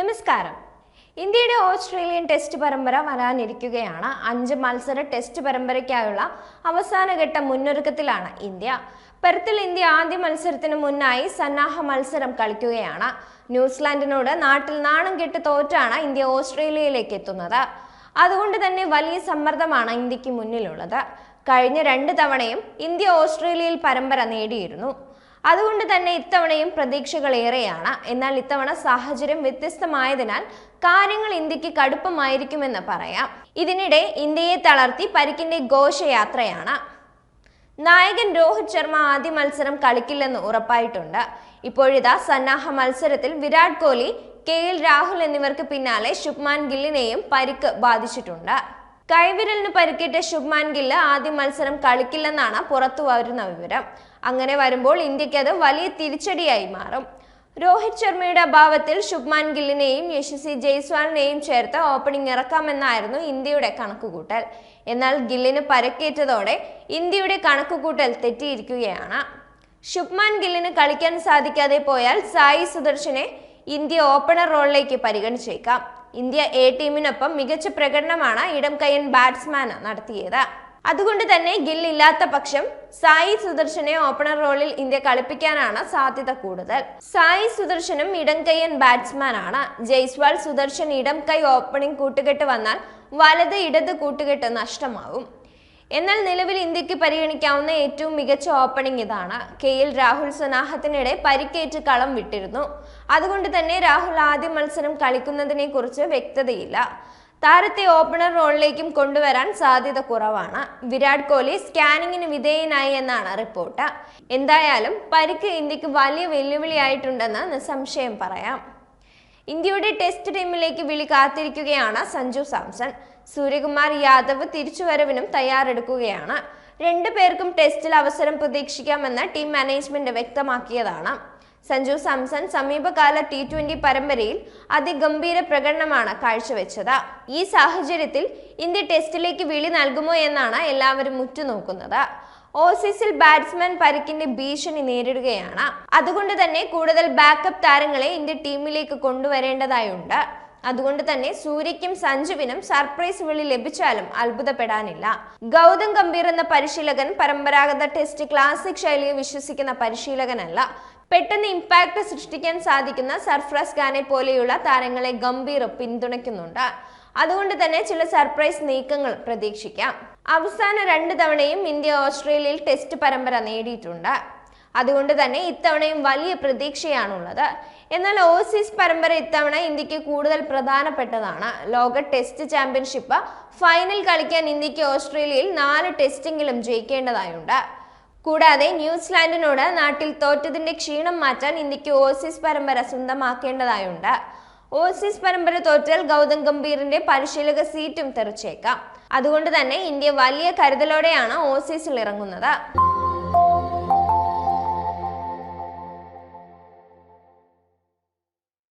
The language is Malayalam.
നമസ്കാരം. ഇന്ത്യയുടെ ഓസ്ട്രേലിയൻ ടെസ്റ്റ് പരമ്പര വരാനിരിക്കുകയാണ്. അഞ്ച് മത്സര ടെസ്റ്റ് പരമ്പരയ്ക്കായുള്ള അവസാനഘട്ട മുന്നൊരുക്കത്തിലാണ് ഇന്ത്യ. പെർത്തിൽ ഇന്ത്യ ആദ്യ മത്സരത്തിന് മുന്നായി സന്നാഹ മത്സരം കളിക്കുകയാണ്. ന്യൂസിലാൻഡിനോട് നാട്ടിൽ നാണം കെട്ട് തോറ്റാണ് ഇന്ത്യ ഓസ്ട്രേലിയയിലേക്ക് എത്തുന്നത്. അതുകൊണ്ട് തന്നെ വലിയ സമ്മർദ്ദമാണ് ഇന്ത്യയ്ക്ക് മുന്നിലുള്ളത്. കഴിഞ്ഞ രണ്ട് തവണയും ഇന്ത്യ ഓസ്ട്രേലിയയിൽ പരമ്പര നേടിയിരുന്നു. അതുകൊണ്ട് തന്നെ ഇത്തവണയും പ്രതീക്ഷകൾ ഏറെയാണ്. എന്നാൽ ഇത്തവണ സാഹചര്യം വ്യത്യസ്തമായതിനാൽ കാര്യങ്ങൾ ഇന്ത്യയ്ക്ക് കടുപ്പമായിരിക്കുമെന്ന് പറയാം. ഇതിനിടെ ഇന്ത്യയെ തളർത്തി പരിക്കിന്റെ ഘോഷയാത്രയാണ്. നായകൻ രോഹിത് ശർമ്മ ആദ്യ മത്സരം കളിക്കില്ലെന്ന് ഉറപ്പായിട്ടുണ്ട്. ഇപ്പോഴിതാ സന്നാഹ മത്സരത്തിൽ വിരാട് കോഹ്ലി കെ എൽ രാഹുൽ എന്നിവർക്ക് പിന്നാലെ ശുഭ്മാൻ ഗില്ലിനെയും പരിക്ക് ബാധിച്ചിട്ടുണ്ട്. കൈവിരലിന് പരിക്കേറ്റ ശുഭ്മാൻ ഗില്ല് ആദ്യ മത്സരം കളിക്കില്ലെന്നാണ് പുറത്തു വരുന്ന വിവരം. അങ്ങനെ വരുമ്പോൾ ഇന്ത്യയ്ക്ക് അത് വലിയ തിരിച്ചടിയായി മാറും. രോഹിത് ശർമ്മയുടെ അഭാവത്തിൽ ശുഭ്മാൻ ഗില്ലിനെയും യശസ്വി ജയ്സ്വാളിനെയും ചേർത്ത് ഓപ്പണിംഗ് ഇറക്കാമെന്നായിരുന്നു ഇന്ത്യയുടെ കണക്കുകൂട്ടൽ. എന്നാൽ ഗില്ലിന് പരക്കേറ്റതോടെ ഇന്ത്യയുടെ കണക്കുകൂട്ടൽ തെറ്റിയിരിക്കുകയാണ്. ശുഭ്മാൻ ഗില്ലിന് കളിക്കാൻ സാധിക്കാതെ പോയാൽ സായി സുദർശനെ ഇന്ത്യ ഓപ്പണർ റോളിലേക്ക് പരിഗണിച്ചേക്കാം. ഇന്ത്യ എ ടീമിനൊപ്പം മികച്ച പ്രകടനമാണ് ഇടം കയ്യൻ ബാറ്റ്സ്മാൻ നടത്തിയത്. അതുകൊണ്ട് തന്നെ ഗിൽ ഇല്ലാത്ത പക്ഷം സായി സുദർശനെ ഓപ്പണർ റോളിൽ ഇന്ത്യ കളിപ്പിക്കാനാണ് സാധ്യത കൂടുതൽ. സായി സുദർശനും ഇടം കയ്യൻ ബാറ്റ്സ്മാൻ ആണ് ജയ്സ്വാൾ സുദർശൻ ഇടം കൈ ഓപ്പണിംഗ് കൂട്ടുകെട്ട് വന്നാൽ വലത് ഇടത് കൂട്ടുകെട്ട് നഷ്ടമാവും. എന്നാൽ നിലവിൽ ഇന്ത്യയ്ക്ക് പരിഗണിക്കാവുന്ന ഏറ്റവും മികച്ച ഓപ്പണിംഗ് ഇതാണ്. കെ എൽ രാഹുൽ സനാഹത്തിനിടെ പരിക്കേറ്റ് കളം വിട്ടിരുന്നു. അതുകൊണ്ട് തന്നെ രാഹുൽ ആദ്യ മത്സരം കളിക്കുന്നതിനെ കുറിച്ച് വ്യക്തതയില്ല. താരത്തെ ഓപ്പണർ റോളിലേക്കും കൊണ്ടുവരാൻ സാധ്യത കുറവാണ്. വിരാട് കോഹ്ലി സ്കാനിങ്ങിന് വിധേയനായി എന്നാണ് റിപ്പോർട്ട്. എന്തായാലും പരിക്ക് ഇന്ത്യയ്ക്ക് വലിയ വെല്ലുവിളിയായിട്ടുണ്ടെന്ന് നിസ്സംശയം പറയാം. ഇന്ത്യയുടെ ടെസ്റ്റ് ടീമിലേക്ക് വിളി കാത്തിരിക്കുകയാണ് സഞ്ജു സാംസൺ. സൂര്യകുമാർ യാദവ് തിരിച്ചുവരവിനും തയ്യാറെടുക്കുകയാണ്. രണ്ടു പേർക്കും ടെസ്റ്റിൽ അവസരം പ്രതീക്ഷിക്കാമെന്ന് ടീം മാനേജ്മെന്റ് വ്യക്തമാക്കിയതാണ്. സഞ്ജു സാംസൺ സമീപകാല ടി ട്വന്റി പരമ്പരയിൽ അതിഗംഭീര പ്രകടനമാണ് കാഴ്ചവെച്ചത്. ഈ സാഹചര്യത്തിൽ ഇന്ത്യ ടെസ്റ്റിലേക്ക് വിളി നൽകുമോ എന്നാണ് എല്ലാവരും ഉറ്റുനോക്കുന്നത്. ഓസീസിൽ ബാറ്റ്സ്മാൻ പരിക്കിന്റെ ഭീഷണി നേരിടുകയാണ്. അതുകൊണ്ട് തന്നെ കൂടുതൽ ബാക്കപ്പ് താരങ്ങളെ ഇന്ത്യ ടീമിലേക്ക് കൊണ്ടുവരേണ്ടതായുണ്ട്. അതുകൊണ്ട് തന്നെ സൂര്യയ്ക്കും സഞ്ജുവിനും സർപ്രൈസ് വിളി ലഭിച്ചാലും അത്ഭുതപ്പെടാനില്ല. ഗൗതം ഗംഭീർ എന്ന പരിശീലകൻ പരമ്പരാഗത ടെസ്റ്റ് ക്ലാസിക് ശൈലിയെ വിശ്വസിക്കുന്ന പരിശീലകനല്ല. പെട്ടെന്ന് ഇമ്പാക്ട് സൃഷ്ടിക്കാൻ സാധിക്കുന്ന സർഫ്രാസ് ഖാനെ പോലെയുള്ള താരങ്ങളെ ഗംഭീർ പിന്തുണയ്ക്കുന്നുണ്ട്. അതുകൊണ്ട് തന്നെ ചില സർപ്രൈസ് നീക്കങ്ങൾ പ്രതീക്ഷിക്കാം. അവസാന രണ്ട് തവണയും ഇന്ത്യ ഓസ്ട്രേലിയയിൽ ടെസ്റ്റ് പരമ്പര നേടിയിട്ടുണ്ട്. അതുകൊണ്ട് തന്നെ ഇത്തവണയും വലിയ പ്രതീക്ഷയാണുള്ളത്. എന്നാൽ ഓസീസ് പരമ്പര ഇത്തവണ ഇന്ത്യയ്ക്ക് കൂടുതൽ പ്രധാനപ്പെട്ടതാണ്. ലോക ടെസ്റ്റ് ചാമ്പ്യൻഷിപ്പ് ഫൈനൽ കളിക്കാൻ ഇന്ത്യയ്ക്ക് ഓസ്ട്രേലിയയിൽ നാല് ടെസ്റ്റെങ്കിലും ജയിക്കേണ്ടതായുണ്ട്. കൂടാതെ ന്യൂസിലാൻഡിനോട് നാട്ടിൽ തോറ്റതിന്റെ ക്ഷീണം മാറ്റാൻ ഇന്ത്യയ്ക്ക് ഓസീസ് പരമ്പര സ്വന്തമാക്കേണ്ടതായുണ്ട്. ഓസീസ് പരമ്പര തോറ്റാൽ ഗൗതം ഗംഭീറിന്റെ പരിശീലക സീറ്റും തെറിച്ചേക്കാം. അതുകൊണ്ട് തന്നെ ഇന്ത്യ വലിയ കരുതലോടെയാണ് ഓസീസിൽ ഇറങ്ങുന്നത്.